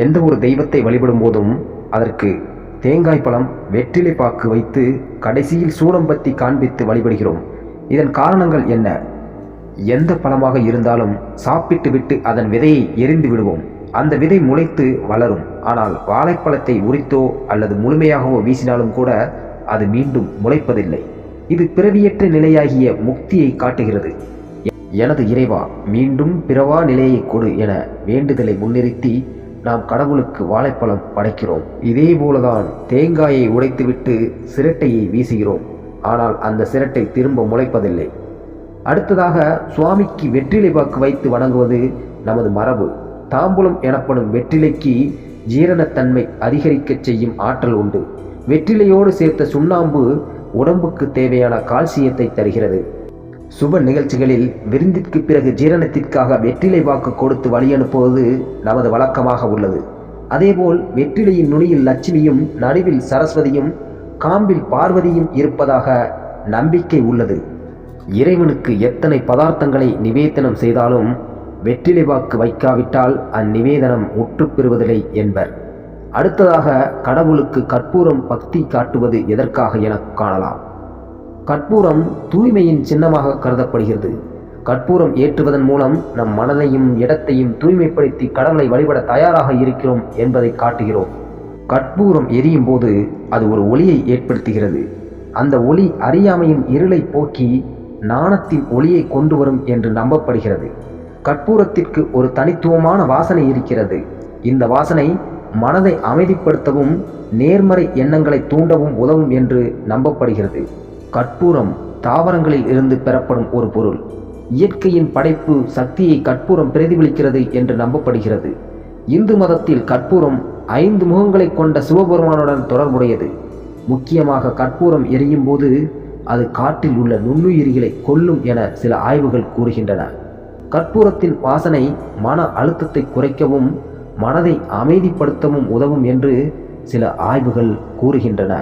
எந்த ஒரு தெய்வத்தை வழிபடும் போதும் அதற்கு தேங்காய் பழம் வெற்றிலை பாக்கு வைத்து கடைசியில் சூடம்பத்தி காண்பித்து வழிபடுகிறோம். இதன் காரணங்கள் என்ன? எந்த பழமாக இருந்தாலும் சாப்பிட்டு விட்டு அதன் விதையை எரிந்து விடுவோம். அந்த விதை முளைத்து வளரும். ஆனால் வாழைப்பழத்தை உரித்தோ அல்லது முழுமையாகவோ வீசினாலும் கூட அது மீண்டும் முளைப்பதில்லை. இது பிறவியற்ற நிலையாகிய முக்தியை காட்டுகிறது. எனது இறைவா மீண்டும் பிறவா நிலையை கொடு என வேண்டுதலை முன்னிறுத்தி நாம் கடவுளுக்கு வாழைப்பழம் படைக்கிறோம். இதே போலதான் தேங்காயை உடைத்துவிட்டு சிரட்டையை வீசுகிறோம். ஆனால் அந்த சிரட்டை திரும்ப முளைப்பதில்லை. அடுத்ததாக சுவாமிக்கு வெற்றிலை பாக்கு வைத்து வணங்குவது நமது மரபு. தாம்பூலம் எனப்படும் வெற்றிலைக்கு ஜீரணத்தன்மை அதிகரிக்கச் செய்யும் ஆற்றல் உண்டு. வெற்றிலையோடு சேர்த்த சுண்ணாம்பு உடம்புக்கு தேவையான கால்சியத்தை தருகிறது. சுப நிகழ்ச்சிகளில் விருந்திற்கு பிறகு ஜீரணத்திற்காக வெற்றிலை வாக்கு கொடுத்து வழி அனுப்புவது நமது வழக்கமாக உள்ளது. அதேபோல் வெற்றிலையின் நுனியில் லட்சுமியும் நடுவில் சரஸ்வதியும் காம்பில் பார்வதியும் இருப்பதாக நம்பிக்கை உள்ளது. இறைவனுக்கு எத்தனை பதார்த்தங்களை நிவேதனம் செய்தாலும் வெற்றிலை வாக்கு வைக்காவிட்டால் அந்நிவேதனம் முற்றுப்பெறுவதில்லை என்பர். அடுத்ததாக கடவுளுக்கு கற்பூரம் பக்தி காட்டுவது எதற்காக என காணலாம். கற்பூரம் தூய்மையின் சின்னமாக கருதப்படுகிறது. கற்பூரம் ஏற்றுவதன் மூலம் நம் மனதையும் இடத்தையும் தூய்மைப்படுத்தி கடவுளை வழிபட தயாராக இருக்கிறோம் என்பதை காட்டுகிறோம். கற்பூரம் எரியும் போது அது ஒரு ஒளியை ஏற்படுத்துகிறது. அந்த ஒளி அறியாமையின் இருளை போக்கி நாணத்தின் ஒளியை கொண்டு வரும் என்று நம்பப்படுகிறது. கற்பூரத்திற்கு ஒரு தனித்துவமான வாசனை இருக்கிறது. இந்த வாசனை மனதை அமைதிப்படுத்தவும் நேர்மறை எண்ணங்களை தூண்டவும் உதவும் என்று நம்பப்படுகிறது. கற்பூரம் தாவரங்களில் இருந்து பெறப்படும் ஒரு பொருள். இயற்கையின் படைப்பு சக்தியை கற்பூரம் பிரதிபலிக்கிறது என்று நம்பப்படுகிறது. இந்து மதத்தில் கற்பூரம் ஐந்து முகங்களை கொண்ட சிவபெருமானுடன் தொடர்புடையது. முக்கியமாக கற்பூரம் எரியும் போது அது காட்டில் உள்ள நுண்ணுயிரிகளை கொல்லும் என சில ஆய்வுகள் கூறுகின்றன. கற்பூரத்தின் வாசனை மன அழுத்தத்தை குறைக்கவும் மனதை அமைதிப்படுத்தவும் உதவும் என்று சில ஆய்வுகள் கூறுகின்றன.